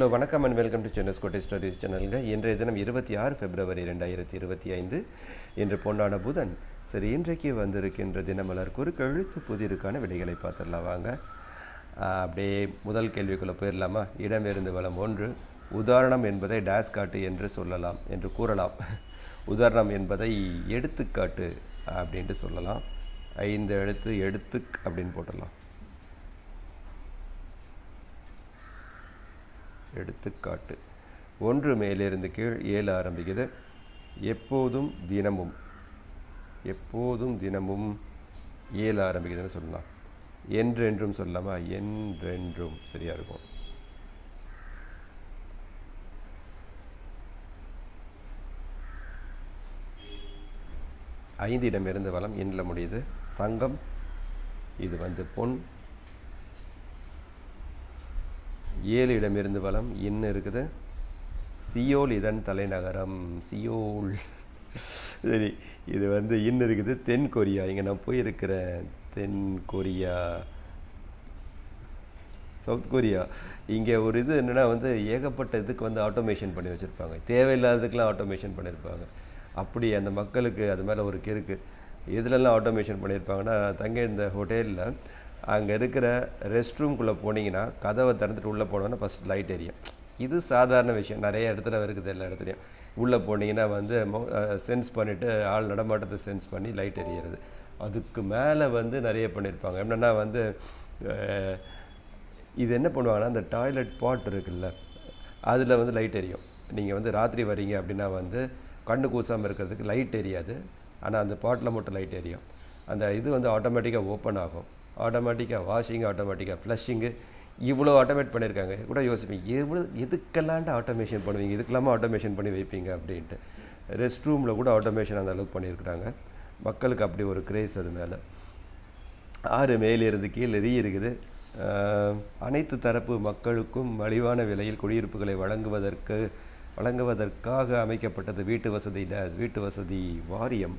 Hello வணக்கம் and welcome to Chennai ஸ்கோட்டை stories சேனலுங்க இன்றைய தினம் இருபத்தி ஆறு பிப்ரவரி ரெண்டாயிரத்தி இருபத்தி ஐந்து. இன்று பொன்னான புதன். சரி இன்றைக்கு வந்திருக்கின்ற தினமலர் குறுக்கெழுத்து புதிருக்கான விடைகளை பார்த்துடலாம் வாங்க. அப்படியே முதல் கேள்விக்குள்ளே போயிடலாமா? இடமிருந்து வளம் ஒன்று. உதாரணம் என்பதை டேஸ் காட்டு என்று சொல்லலாம் என்று கூறலாம். உதாரணம் என்பதை எடுத்துக்காட்டு அப்படின்ட்டு சொல்லலாம். ஐந்து எழுத்து எடுத்துக் அப்படின்னு போட்டுடலாம். எடுத்துக்காட்டு. ஒன்று மேலிருந்து கீழ் ஏழு ஆரம்பிக்குது. எப்போதும் தினமும். எப்போதும் தினமும் ஏழு ஆரம்பிக்குதுன்னு சொல்லலாம். என்றென்றும் சொல்லலாமா? என்றென்றும். சரியா இருக்கும். ஐந்து இடமிருந்து வளம் எண்ணில் முடியுது. தங்கம் இது வந்து பொன். ஏழு இடமிருந்து வளம். இன்னு இருக்குது? சியோல் இதன் தலைநகரம். சியோல். சரி இது வந்து இன்னு இருக்குது? தென் கொரியா. இங்கே நான் போயிருக்கிறேன். தென் கொரியா. South Korea. இங்கே ஒரு இது என்னென்னா வந்து ஏகப்பட்ட இதுக்கு வந்து ஆட்டோமேஷன் பண்ணி வச்சுருப்பாங்க. தேவையில்லாததுக்கெலாம் ஆட்டோமேஷன் பண்ணியிருப்பாங்க அப்படி அந்த மக்களுக்கு அது மேலே ஒரு கிறுக்கு இதிலெல்லாம் ஆட்டோமேஷன் பண்ணியிருப்பாங்கன்னா தங்க இந்த ஹோட்டலில் அங்கே இருக்கிற ரெஸ்ட் ரூம்குள்ளே போனீங்கன்னா கதவை திறந்துட்டு உள்ளே போனோன்னா ஃபஸ்ட் லைட் எரியும் இது சாதாரண விஷயம். நிறைய இடத்துல இருக்குது எல்லா இடத்துலையும். உள்ளே போனீங்கன்னா வந்து சென்ஸ் பண்ணிவிட்டு ஆள் நடமாட்டத்தை சென்ஸ் பண்ணி லைட் எரியிறது. அதுக்கு மேலே வந்து நிறைய பண்ணியிருப்பாங்க என்னென்னா வந்து இது என்ன பண்ணுவாங்கன்னா அந்த டாய்லெட் பாட் இருக்குல்ல அதில் வந்து லைட் எரியும். நீங்கள் வந்து ராத்திரி வரீங்க அப்படின்னா வந்து கண்ணு கூசாமல் இருக்கிறதுக்கு லைட் எரியாது. ஆனால் அந்த பாட்டில் மட்டும் லைட் எரியும். அந்த இது வந்து ஆட்டோமேட்டிக்காக ஓப்பன் ஆகும். ஆட்டோமேட்டிக்காக வாஷிங் ஆட்டோமேட்டிக்காக ஃப்ளஷிங்கு இவ்வளோ ஆட்டோமேட் பண்ணியிருக்காங்க கூட யோசிப்பீங்க எவ்வளோ எதுக்கெல்லாம்ட்டு ஆட்டோமேஷன் பண்ணுவீங்க? இதுக்கெல்லாமா ஆட்டோமேஷன் பண்ணி வைப்பீங்க அப்படின்ட்டு. ரெஸ்ட் ரூமில் கூட ஆட்டோமேஷன் அந்த அளவுக்கு பண்ணியிருக்கிறாங்க. மக்களுக்கு அப்படி ஒரு கிரேஸ் அது மேலே. ஆறு மேலிருந்து கீழே ரீ இருக்குது. அனைத்து தரப்பு மக்களுக்கும் மலிவான விலையில் குடியிருப்புகளை வழங்குவதற்கு வழங்குவதற்காக அமைக்கப்பட்டது வீட்டு வசதி வீட்டு வசதி வாரியம்.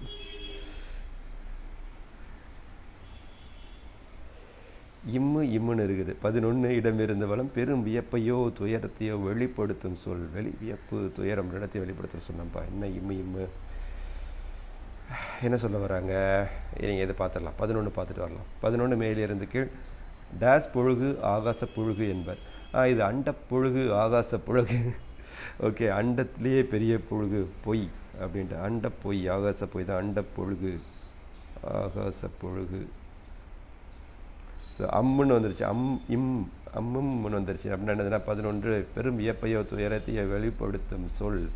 இம்மு இம்முன்னு இருக்குது. பதினொன்று இடமிருந்த வளம் பெரும் வியப்பையோ துயரத்தையோ வெளிப்படுத்தும் சொல் வெளி வியப்பு துயரம் இடத்தை வெளிப்படுத்தும் சொன்னப்பா என்ன இம்மு இம்மு? என்ன சொல்ல வராங்க? நீங்கள் இதை பார்த்துடலாம்? பதினொன்று பார்த்துட்டு வரலாம். பதினொன்று மேலிருந்து கீழ் டேஸ் புழுகு ஆகாச புழுகு என்பர். ஆ இது அண்ட புழுகு ஆகாச புழுகு. ஓகே அண்டத்திலேயே பெரிய புழுகு பொய் அப்படின்ட்டு. அண்ட பொய் ஆகாச பொய் தான். அண்ட புழுகு ஆகாச புழுகு. ஸோ அம்முன்னு வந்துருச்சு. அம் இம் அம்மும்னு வந்துருச்சு. அப்படின்னா என்னதுன்னா பதினொன்று பெரும் வியப்பையோ துயரத்தையோ வெளிப்படுத்தும் சொல்.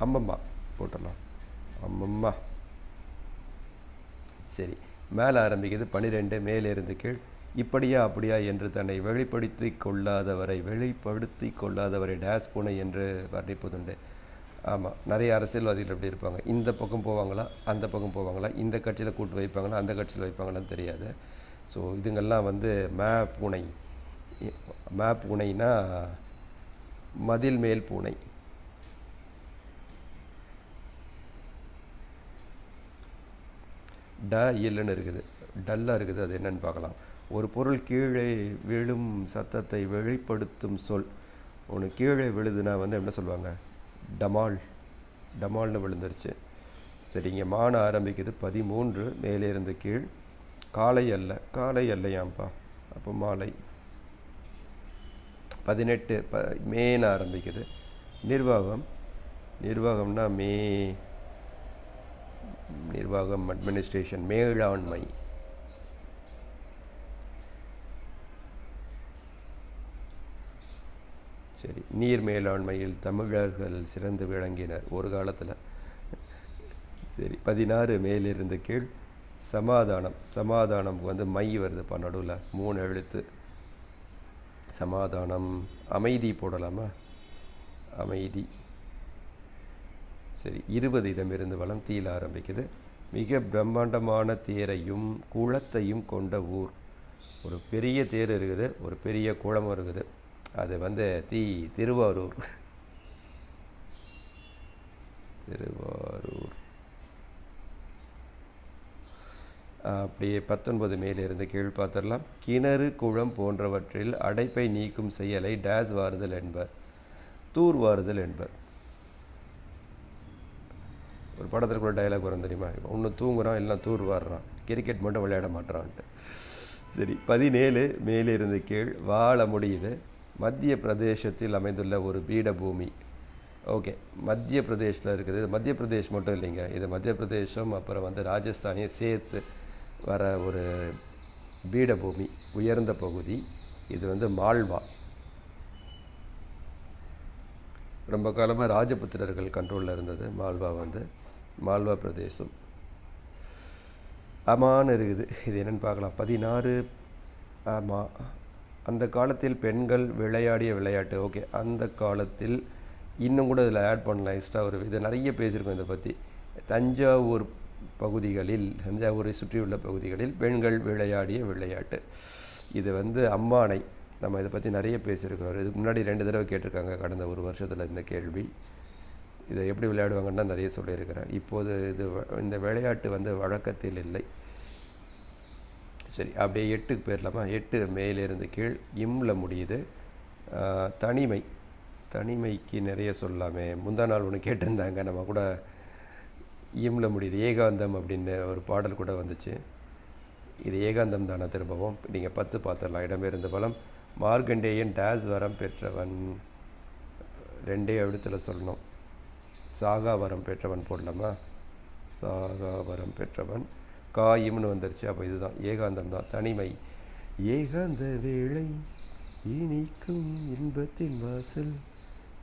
அம்மம்மா போட்டலாம் அம்மம்மா. சரி. மேலே ஆரம்பிக்குது மேலே மேலிருந்து கீழ். இப்படியா அப்படியா என்று தன்னை வெளிப்படுத்தி கொள்ளாதவரை வெளிப்படுத்தி கொள்ளாதவரை டேஸ் பூனை என்று வர்ணிப்பதுண்டு. ஆமாம் நிறைய அரசியல்வாதிகள் எப்படி இருப்பாங்க. இந்த பக்கம் போவாங்களா? அந்த பக்கம் போவாங்களா? இந்த கட்சியில் கூட்டு வைப்பாங்களா? அந்த கட்சியில் வைப்பாங்களான்னு தெரியாது. ஸோ இதுங்கெல்லாம் வந்து மேப் பூனை. மேப் பூனைனா மதில் மேல் பூனை. ட இல்லைன்னு இருக்குது. டல்லாக இருக்குது அது என்னன்னு பார்க்கலாம். ஒரு பொருள் கீழே விழும் சத்தத்தை வெளிப்படுத்தும் சொல். ஒன்று கீழே விழுதுன்னா வந்து என்ன சொல்லுவாங்க? டமால். டமால்னு விழுந்துருச்சு. சரிங்க மான ஆரம்பிக்குது. பதிமூன்று மேலே இருந்து கீழ். காலை அல்ல காலை அல்லையாம்ப்பா அப்போ மாலை. பதினெட்டு ப மேன்னு ஆரம்பிக்குது. நிர்வாகம். நிர்வாகம்னா மே நிர்வாகம் அட்மினிஸ்ட்ரேஷன் மேலாண்மை. சரி நீர் மேலாண்மையில் தமிழர்கள் சிறந்து விளங்கினர் ஒரு காலத்தில். சரி பதினாறு மேலிருந்து கீழ் சமாதானம் சமாதானம் வந்து மை வருதுப்பா நடுவில். மூணு எழுத்து. சமாதானம். அமைதி போடலாமா? அமைதி. சரி இருபது இடமிருந்து வளம் தீல ஆரம்பிக்குது. மிக பிரம்மாண்டமான தேரையும் குளத்தையும் கொண்ட ஊர். ஒரு பெரிய தேர் இருக்குது ஒரு பெரிய குளமும் இருக்குது. அது வந்து தீ திருவாரூர். திரு அப்படியே பத்தொன்பது மேலிருந்து கீழ் பார்த்துடலாம். கிணறு குளம் போன்றவற்றில் அடைப்பை நீக்கும் செயலை டேஸ் வாருதல் என்பர் தூர்வாறுதல் என்பர். ஒரு படத்தில் கூட டயலாக் வரும் தெரியுமா? ஒன்று தூங்குறான் எல்லாம் தூர் வாடுறான் கிரிக்கெட் மட்டும் விளையாட மாட்டான்ட்டு சரி பதினேழு மேலிருந்து கீழ் வாழ முடியுது. மத்திய பிரதேசத்தில் அமைந்துள்ள ஒரு பீடபூமி. ஓகே மத்திய பிரதேஷில் இருக்குது. மத்திய பிரதேஷ் மட்டும் இல்லைங்க. இது மத்திய பிரதேசம் அப்புறம் வந்து ராஜஸ்தானையும் சேர்த்து வர ஒரு பீடபூமி உயர்ந்த பகுதி இது வந்து மால்வா. ரொம்ப காலமாக ராஜபுத்திரர்கள் கண்ட்ரோலில் இருந்தது மால்வா வந்து மால்வா பிரதேசம். அமான்னு இருக்குது. இது என்னென்னு பார்க்கலாம். பதினாறு ஆமா. அந்த காலத்தில் பெண்கள் விளையாடிய விளையாட்டு. ஓகே அந்த காலத்தில் இன்னும் கூட இதில் ஆட் பண்ணலாம். எக்ஸ்ட்ரா ஒரு இது. நிறைய பேசியிருக்கோம் இதை பற்றி தஞ்சாவூர் பகுதிகளில் தஞ்சாவூரை சுற்றியுள்ள பகுதிகளில் பெண்கள் விளையாடிய விளையாட்டு. இது வந்து அம்மானை நம்ம இதை பற்றி நிறைய பேசியிருக்கோம் இதுக்கு முன்னாடி ரெண்டு தடவை கேட்டிருக்காங்க கடந்த ஒரு வருஷத்தில் இந்த கேள்வி. இதை எப்படி விளையாடுவாங்கன்னா நிறைய சொல்லியிருக்கிறேன் இப்போது இது இந்த விளையாட்டு வந்து வழக்கத்தில் இல்லை. சரி அப்படியே எட்டுக்கு போயிடலாமா எட்டு மேலேருந்து கீழ் இம்ல முடியுது. தனிமை. தனிமைக்கு நிறைய சொல்லாமே முந்தா நாள் ஒன்று கேட்டிருந்தாங்க நம்ம கூட இம்ல முடியுது. ஏகாந்தம் அப்படின்னு ஒரு பாடல் கூட வந்துச்சு. இது ஏகாந்தம் தானே திரும்பவும். நீங்கள் பத்து பார்த்துடலாம் இடமிருந்து பலம். மார்கண்டேயன் டேஸ் வரம் பெற்றவன். ரெண்டே எழுத்தில் சொல்லணும். சாகா வரம் பெற்றவன் போடலாமா? சாகா வரம் பெற்றவன். காயிம்னு வந்துருச்சு. அப்போ இதுதான். ஏகாந்தம் தான். தனிமை. ஏகாந்த வேளை இனிக்கும் இன்பத்தின் வாசல்.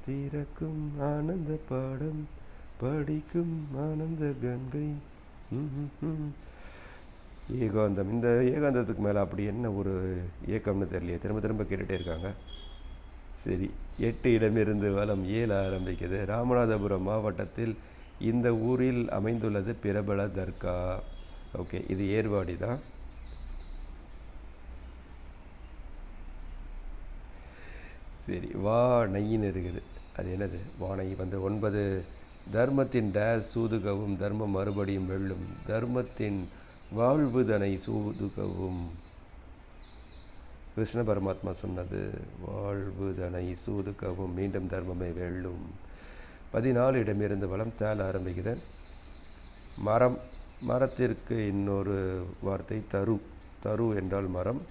திறக்கும் ஆனந்த பாடம். படிக்கும் ஆனந்த கங்கை. ஏகாந்தம். இந்த ஏகாந்தத்துக்கு மேலே அப்படி என்ன ஒரு ஏக்கம்னு தெரியலையே. திரும்ப திரும்ப கேட்டுகிட்டே இருக்காங்க. சரி. எட்டு இடமிருந்து வலம் ஏழ ஆரம்பிக்குது. ராமநாதபுரம் மாவட்டத்தில் இந்த ஊரில் அமைந்துள்ளது பிரபல தர்கா. ஓகே. இது ஏர்வாடி தான். சரி. வானைன்னு இருக்குது. அது என்னது? வானை வந்து ஒன்பது தர்மத்தின் டேஸ் சூதுகவும் தர்மம் மறுபடியும் வெல்லும். தர்மத்தின் வாழ்வுதனை சூதுகவும். கிருஷ்ண பரமாத்மா சொன்னது வாழ்வுதனை சூதுக்கவும் மீண்டும் தர்மமே வெல்லும். பதினாலு இடமிருந்து வளம் தேல ஆரம்பிக்குது மரம் மரத்திற்கு இன்னொரு வார்த்தை தரு. தரு என்றால் மரம்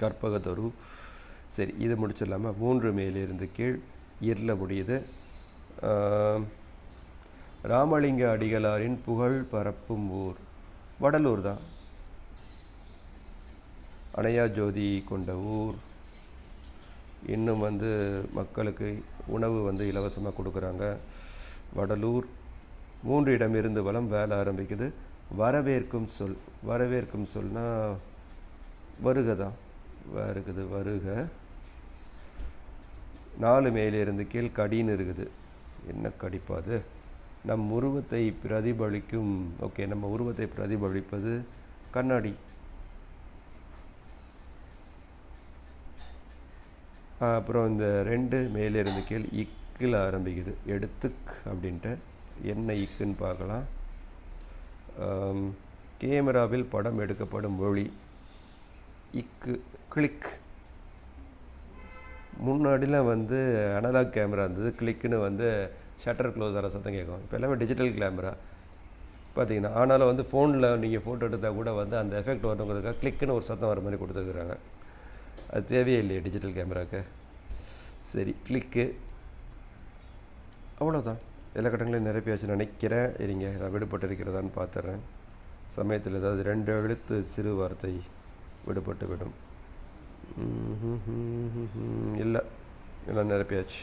கற்பக தரு. சரி இது முடிச்சிடலாமா? மூன்று மேலிருந்து கீழ் இருள முடியுது. ராமலிங்க அடிகளாரின் புகழ் பரப்பும் ஊர். வடலூர் தான். அணையா ஜோதி கொண்ட ஊர். இன்னும் வந்து மக்களுக்கு உணவு வந்து இலவசமாக கொடுக்குறாங்க. வடலூர். மூன்று இடமிருந்து வளம் வேலை ஆரம்பிக்குது. வரவேற்கும் சொல் வரவேற்கும் சொல்னால் வருக தான். வருகுது வருக. நாலு மேலிருந்து கீழ் கடின்னு இருக்குது. என்ன கடிப்பா அது நம் உருவத்தை பிரதிபலிக்கும் ஓகே நம்ம உருவத்தை பிரதிபலிப்பது கண்ணாடி. அப்புறம் இந்த ரெண்டு மேலே இருந்த கீழ் இக்கில் ஆரம்பிக்குது. எடுத்துக் அப்படின்ட்டு. என்ன இக்குன்னு பார்க்கலாம். கேமராவில் படம் எடுக்கப்படும் மொழி இக்கு கிளிக். முன்னாடிலாம் வந்து அனலாக் கேமரா இருந்தது. கிளிக்குன்னு வந்து ஷட்டர் க்ளோஸ் ஆகிற சத்தம் கேட்கும். இப்போ எல்லாமே டிஜிட்டல் கேமரா பார்த்தீங்கன்னா ஆனாலும் வந்து ஃபோனில் நீங்கள் ஃபோட்டோ எடுத்தால் கூட வந்து அந்த எஃபெக்ட் வரணுங்கிறதுக்காக கிளிக்குன்னு ஒரு சத்தம் வர மாதிரி கொடுத்துருக்குறாங்க. அது தேவையே இல்லையே டிஜிட்டல் கேமராவுக்கு சரி கிளிக்கு அவ்வளோதான் எல்லா கட்டங்களையும் நிரப்பியாச்சு நினைக்கிறேன். இருங்க நான் விடுபட்டு இருக்கிறதான்னு பார்த்துறேன் சமயத்தில் ஏதாவது ரெண்டு எழுத்து சிறு வார்த்தை விடுபட்டு விடும் இல்லை எல்லாம் நிரப்பியாச்சு.